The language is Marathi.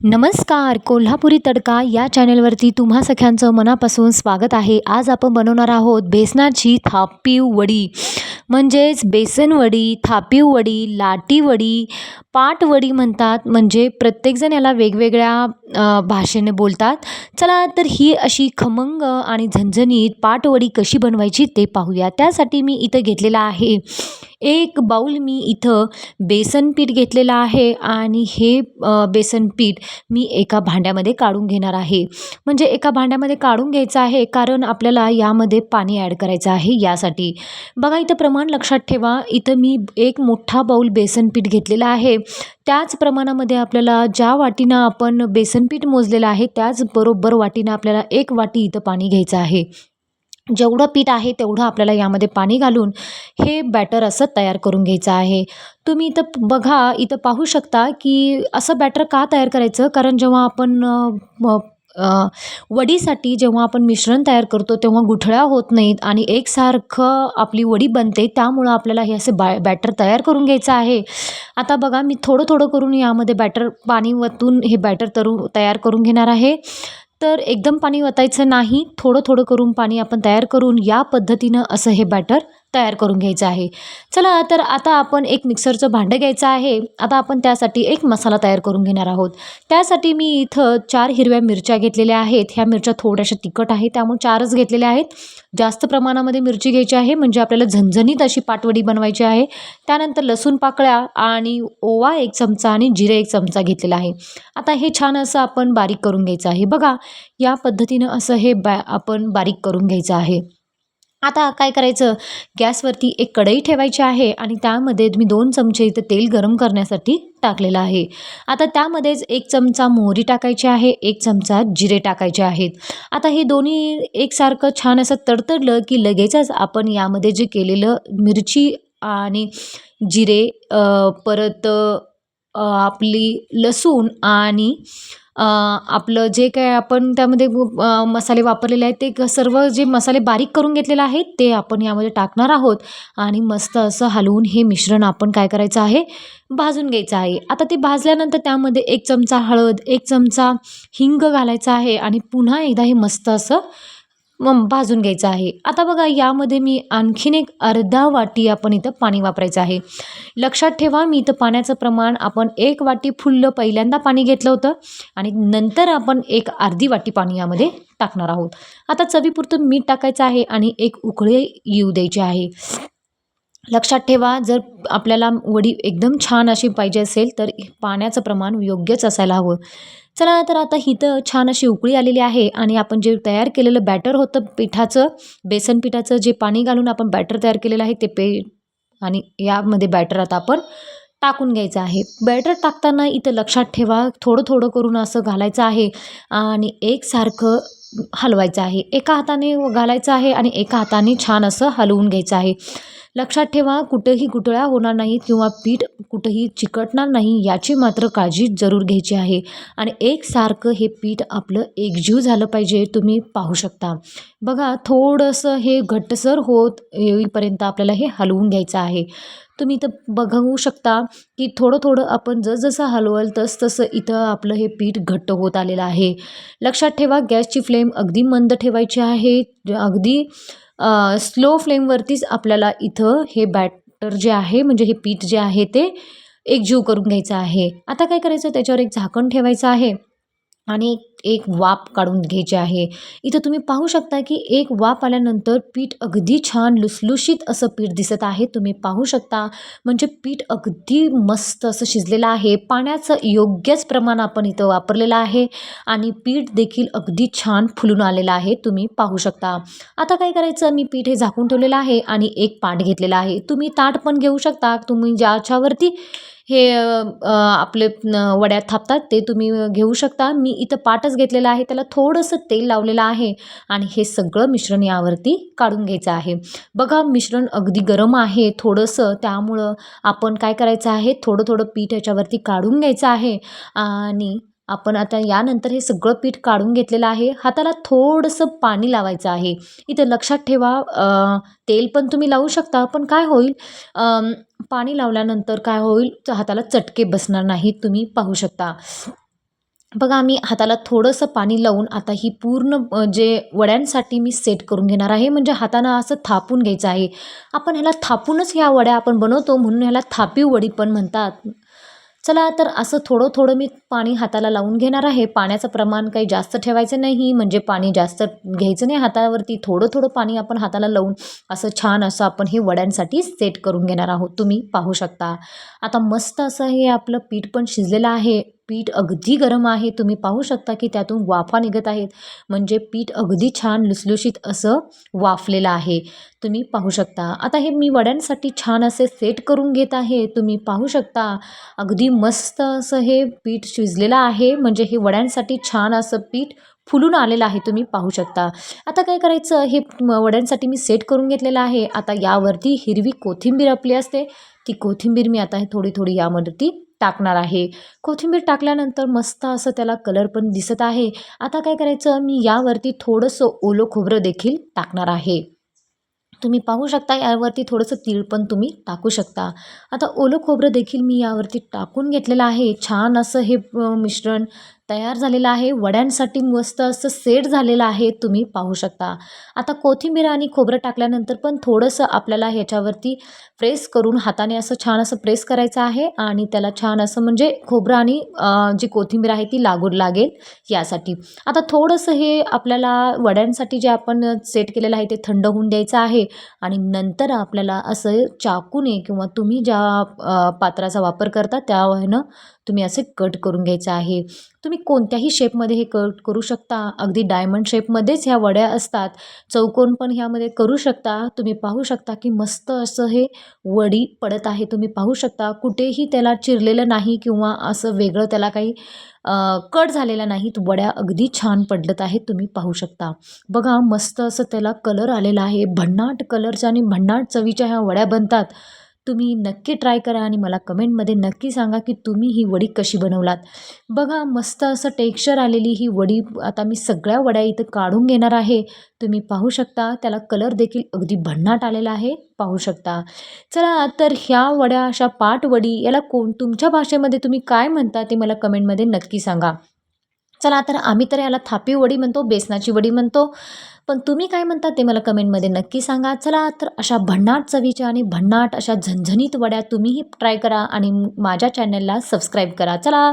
नमस्कार कोल्हापुरी तडका या चॅनेलवरती तुम्हा सख्यांचं मनापासून स्वागत आहे. आज आपण बनवणार आहोत बेसनाची थापीव वडी. म्हणजेच बेसनवडी थापीव वडी लाटीवडी पाटवडी म्हणतात. म्हणजे प्रत्येकजण याला वेगवेगळ्या भाषेने बोलतात. चला तर ही अशी खमंग आणि झणझणीत पाटवडी कशी बनवायची ते पाहूया. त्यासाठी मी इथं घेतलेला आहे एक बाऊल मी इथं बेसन पीठ घेतलेलं आहे आणि हे बेसन पीठ मी एका भांड्यामध्ये काढून घेणार आहे. म्हणजे एका भांड्यामध्ये काढून घ्यायचं आहे कारण आपल्याला यामध्ये पाणी ॲड करायचं आहे यासाठी. बघा इथं प्रमाण लक्षात ठेवा. इथं मी एक मोठा बाऊल बेसन पीठ घेतलेला आहे. त्याच प्रमाणामध्ये आपल्याला ज्या वाटीनं आपण बेसन पीठ मोजलेलं आहे त्याचबरोबर वाटीनं आपल्याला एक वाटी इथं पाणी घ्यायचं आहे. जेवढं पीठ आहे तेवढं आपल्याला यामध्ये पाणी घालून हे बॅटर असं तयार करून घ्यायचं आहे. तुम्ही इथं बघा इथं पाहू शकता की असं बॅटर का तयार करायचं? कारण जेव्हा आपण म- वडीसाठी जेव्हा आपण मिश्रण तयार करतो तेव्हा गुठळ्या होत नाहीत आणि एकसारखं आपली वडी बनते त्यामुळं आपल्याला हे असे बाय बॅटर तयार करून घ्यायचं आहे. आता बघा मी थोडं थोडं करून यामध्ये बॅटर पाणी वतून हे बॅटर तरू तयार करून घेणार आहे. तर एकदम पाणी वतायचं नाही. थोडं थोडं करून पाणी आपण तयार करून या पद्धतीनं असं हे बॅटर तयार करून घ्यायचं आहे. चला तर आता आपण एक मिक्सरचं भांडं घ्यायचं आहे. आता आपण त्यासाठी एक मसाला तयार करून घेणार आहोत. त्यासाठी मी इथं चार हिरव्या मिरच्या घेतलेल्या आहेत. ह्या मिरच्या थोड्याशा तिखट आहेत. त्यामुळे चारच घेतलेल्या आहेत. जास्त प्रमाणामध्ये मिरची घ्यायची आहे. म्हणजे आपल्याला झणझणीत अशी पाटवडी बनवायची आहे. त्यानंतर लसूण पाकळ्या आणि ओवा एक चमचा आणि जिरे एक चमचा घेतलेला आहे. आता हे छान असं आपण बारीक करून घ्यायचं आहे. बघा या पद्धतीनं असं हे बॅ आपण बारीक करून घ्यायचं आहे. आता काय करायचं? गॅसवरती एक कढई ठेवायची आहे आणि त्यामध्ये मी दोन चमचे इथं तेल गरम करण्यासाठी टाकलेलं आहे. आता त्यामध्येच एक चमचा मोहरी टाकायची आहे एक चमचा जिरे टाकायचे आहेत. आता हे दोन्ही एकसारखं छान असं तडतडलं की लगेचच आपण यामध्ये जे केलेलं मिरची आणि जिरे परत आपली लसूण आणि आपलं जे काय आपण त्यामध्ये मसाले वापरलेले आहेत ते क- सर्व जे मसाले बारीक करून घेतलेले आहेत ते आपण यामध्ये टाकणार आहोत. आणि मस्त असं हलवून हे मिश्रण आपण काय करायचं आहे? भाजून घ्यायचं आहे. आता ते भाजल्यानंतर त्यामध्ये एक चमचा हळद एक चमचा हिंग घालायचा आहे आणि पुन्हा एकदा हे मस्त असं मग भाजून घ्यायचं आहे. आता बघा यामध्ये मी आणखीन एक अर्धा वाटी आपण इथं पाणी वापरायचं आहे. लक्षात ठेवा मी इथं पाण्याचं प्रमाण आपण एक वाटी फुल्ल पहिल्यांदा पाणी घेतलं होतं आणि नंतर आपण एक अर्धी वाटी पाणी यामध्ये टाकणार आहोत. आता चवीपुरतं मीठ टाकायचं आहे आणि एक उकळी येऊ द्यायची आहे. लक्षात ठेवा जर आपल्याला वडी एकदम छान अशी पाहिजे असेल तर पाण्याचं प्रमाण योग्यच असायला हवं. चला तर आता इथं छान अशी उकळी आलेली आहे आणि आपण जे तयार केलेलं बॅटर होतं पिठाचं बेसन पिठाचं जे पाणी घालून आपण बॅटर तयार केलेलं आहे ते पे आणि यामध्ये बॅटर आता आपण टाकून घ्यायचं आहे. बॅटर टाकताना इथं लक्षात ठेवा थोडं थोडं करून असं घालायचं आहे आणि एकसारखं हलवायचं आहे. एका हाताने घालायचं आहे आणि एका हाताने छान असं हलवून घ्यायचं आहे. लक्षात ठेवा कुठेही गुटळ्या होणार नाही किंवा पीठ कुठंही चिकटणार नाही याची मात्र काळजी जरूर घ्यायची आहे. आणि एकसारखं हे पीठ आपलं एकजीव झालं पाहिजे तुम्ही पाहू शकता. बघा थोडंसं हे घट्टसर होत येईपर्यंत आपल्याला हे हलवून घ्यायचं आहे. तुम्ही इथं बघू शकता की थोडं थोडं आपण जसजसं हलवाल तस तसं इथं आपलं हे पीठ घट्ट होत आलेलं आहे. लक्षात ठेवा गॅसची फ्लेम अगदी मंद ठेवायची आहे. अगदी स्लो फ्लेमवरतीच आपल्याला इथं हे बॅटर जे आहे म्हणजे हे पीठ जे आहे ते एकजीव करून घ्यायचं आहे. आता काय करायचं? त्याच्यावर एक झाकण ठेवायचं आहे. आणि एक वाफ काढून घ्यायची आहे. इथं तुम्ही पाहू शकता की एक वाफ आल्यानंतर पीठ अगदी छान लुसलुशीत असं पीठ दिसत आहे. तुम्ही पाहू शकता म्हणजे पीठ अगदी मस्त असं शिजलेलं आहे. पाण्याचं योग्यच प्रमाण आपण इथं वापरलेलं आहे आणि पीठ देखील अगदी छान फुलून आलेलं आहे. तुम्ही पाहू शकता. आता काय करायचं? मी पीठ हे झाकून ठेवलेलं आहे आणि एक पाट घेतलेला आहे. तुम्ही ताट पण घेऊ शकता. तुम्ही ज्याच्यावरती हे आपले वड्या वड्यात थापतात ते तुम्ही घेऊ शकता. मी इथं पाटच घेतलेलं आहे त्याला थोडंसं तेल लावलेलं आहे आणि हे सगळं मिश्रण यावरती काढून घ्यायचं आहे. बघा मिश्रण अगदी गरम आहे थोडंसं त्यामुळं आपण काय करायचं आहे? थोडं थोडं पीठ याच्यावरती काढून घ्यायचं आहे आणि आपण आता यानंतर हे सगळं पीठ काढून घेतलेलं आहे. हाताला थोडंसं पाणी लावायचं आहे. इथं लक्षात ठेवा तेल पण तुम्ही लावू शकता पण काय होईल पाणी लावल्यानंतर काय होईल हाताला चटके बसणार नाही तुम्ही पाहू शकता. बघा मी हाताला थोडंसं पाणी लावून आता ही पूर्ण जे वड्यांसाठी मी सेट करून घेणार आहे म्हणजे हातानं असं थापून घ्यायचं आहे. आपण ह्याला थापूनच ह्या वड्या आपण बनवतो म्हणून ह्याला थापीव वडी पण म्हणतात. चला तर असं थोडं थोडं मी पाणी हाताला लावून घेणार आहे. पाण्याचं प्रमाण काही जास्त ठेवायचं नाही. म्हणजे पाणी जास्त घ्यायचं नाही हातावरती. थोडं थोडं पाणी आपण हाताला लावून असं छान असं आपण हे वड्यांसाठी सेट करून घेणार आहोत. तुम्ही पाहू शकता. आता मस्त असं हे आपलं पीठ पण शिजलेलं आहे. पीठ अगदी गरम आहे. तुम्ही पाहू शकता की त्यातून वाफा निघत आहेत. म्हणजे पीठ अगदी छान लुसलुशीत असं वाफलेलं आहे. तुम्ही पाहू शकता. आता हे मी वड्यांसाठी छान असे सेट करून घेत आहे. तुम्ही पाहू शकता. अगदी मस्त असं हे पीठ शिजलेलं आहे. म्हणजे हे वड्यांसाठी छान असं पीठ फुलून आलेलं आहे. तुम्ही पाहू शकता. आता काय करायचं? हे वड्यांसाठी मी सेट करून घेतलेलं आहे. आता यावरती हिरवी कोथिंबीर आपली असते. ती कोथिंबीर मी आता हे थोडी थोडी यावरती टाकणार आहे. कोथिंबीर टाकल्यानंतर मस्त असं त्याला कलर पण दिसत आहे. आता काय करायचं? मी यावरती थोडंसं ओलं खोबरं देखील टाकणार आहे. तुम्ही पाहू शकता यावरती थोडंसं तीळ पण तुम्ही टाकू शकता. आता ओलं खोबरं देखील मी यावरती टाकून घेतलेलं आहे. छान असं हे मिश्रण तयार झालेलं आहे. वड्यांसाठी मस्त असं सेट झालेलं आहे. तुम्ही पाहू शकता. आता कोथिंबीर आणि खोबरं टाकल्यानंतर पण थोडंसं आपल्याला ह्याच्यावरती प्रेस करून हाताने असं छान असं प्रेस करायचं आहे आणि त्याला छान असं म्हणजे खोबरं आणि जी कोथिंबीर आहे ती लागून लागेल यासाठी. आता थोडंसं हे आपल्याला वड्यांसाठी जे आपण सेट केलेलं आहे ते थंड होऊन द्यायचं आहे आणि नंतर आपल्याला असं चाकूने किंवा तुम्ही ज्या पात्राचा वापर करता त्या तुम्ही असे कट करून घ्यायचं आहे. तुम्ही कोणत्याही शेपमध्ये हे कट करू शकता. अगदी डायमंड शेपमध्येच ह्या वड्या असतात. चौकोन पण ह्यामध्ये करू शकता. तुम्ही पाहू शकता की मस्त असं हे वडी पडत आहे. तुम्ही पाहू शकता कुठेही त्याला चिरलेलं नाही किंवा असं वेगळं त्याला काही कट झालेला नाहीत वड्या अगदी छान पडलत आहेत. तुम्ही पाहू शकता. बघा मस्त असं त्याला कलर आलेला आहे. भन्नाट कलरच्या आणि भन्नाट चवीच्या ह्या वड्या बनतात. तुम्ही नक्की ट्राय करा आणि मला कमेंटमध्ये नक्की सांगा की तुम्ही ही वडी कशी बनवलात. बघा मस्त असं टेक्स्चर आलेली ही वडी आता मी सगळ्या वड्या इथं काढून घेणार आहे. तुम्ही पाहू शकता त्याला कलर देखील अगदी भन्नाट आलेला आहे. पाहू शकता. चला तर ह्या वड्या अशा पाटवडी याला कोण तुमच्या भाषेमध्ये तुम्ही काय म्हणता ते मला कमेंटमध्ये नक्की सांगा. चला तर आम्ही तर याला थापी वडी म्हणतो बेसनाची वडी म्हणतो. पण तुम्ही काय म्हणता ते मला कमेंटमध्ये नक्की सांगा. चला तर अशा भन्नाट चवीच्या आणि भन्नाट अशा झणझणीत वड्या तुम्हीही ट्राय करा आणि माझ्या चॅनलला सबस्क्राईब करा. चला!